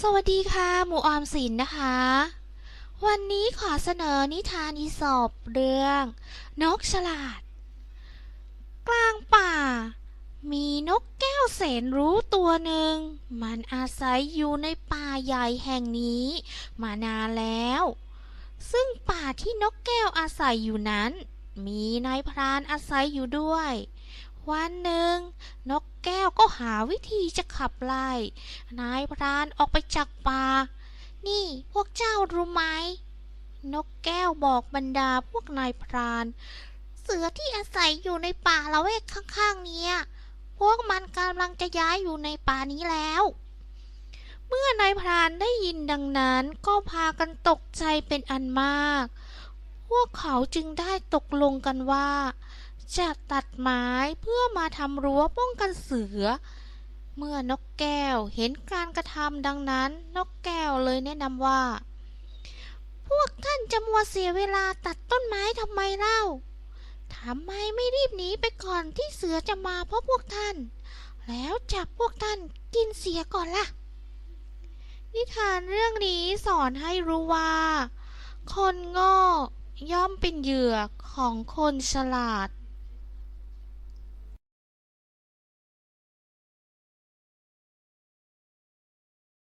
สวัสดีค่ะ หมูออมสินนะคะ วันนี้ขอเสนอนิทานอีสปเรื่อง นกฉลาด กลางป่า มีนกแก้วแสนรู้ตัวหนึ่ง มันอาศัยอยู่ในป่าใหญ่แห่งนี้ มานานแล้ว ซึ่งป่าที่นกแก้วอาศัยอยู่นั้น มีนายพรานอาศัยอยู่ด้วย วันหนึ่ง นกแก้วก็หาวิธีจะขับไล่นายพรานออกไปจากป่า นี่พวกเจ้ารู้ไหม นกแก้วบอกบรรดาพวกนายพราน เสือที่อาศัยอยู่ในป่าละเวกข้างๆนี่ยพวกมันกำลังจะย้ายอยู่ในป่านี้แล้ว เมื่อนายพรานได้ยินดังนั้นก็พากันตกใจเป็นอันมาก พวกเขาจึงได้ตกลงกันว่า จะตัดไม้เพื่อมาทำรั้วป้องกันเสือ เมื่อนกแก้วเห็นการกระทำดังนั้น นกแก้วเลยแนะนำว่า พวกท่านจะมัวเสียเวลาตัดต้นไม้ทำไมเล่าทำไมไม่รีบหนีไปก่อนที่เสือจะมาเพราะพวกท่าน แล้วจับพวกท่านกินเสียก่อนล่ะ นิทานเรื่องนี้สอนให้รู้ว่า คนโง่ย่อมเป็นเหยื่อของคนฉลาด